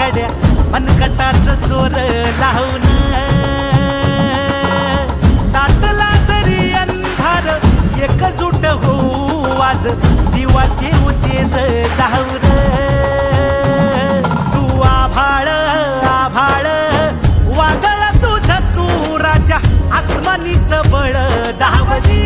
गड्या मनगटाच जोर लावून. दाटला जरी अंधार एकजूट होऊ वाज दिवा देऊ तेज धावून तू आभाळ आभाळ वादळ तुझ तू राजा आसमानीच बळ धावली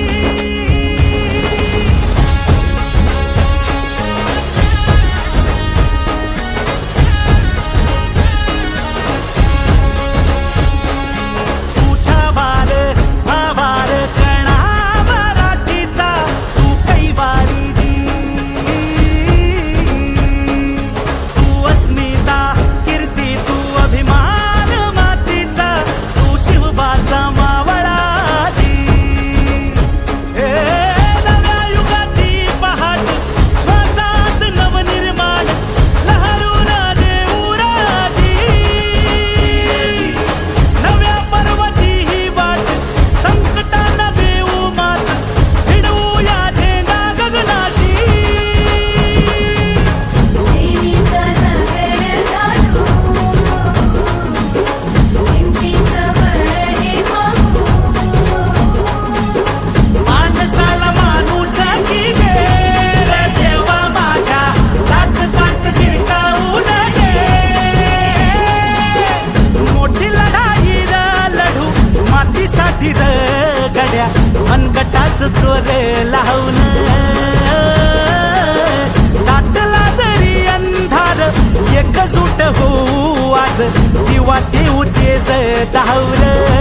मातीसाठी गड्या मनगटाच चोर लावून दाटला जरी अंधार एकजूट होऊ आज दिवा देऊ तेज धावलं.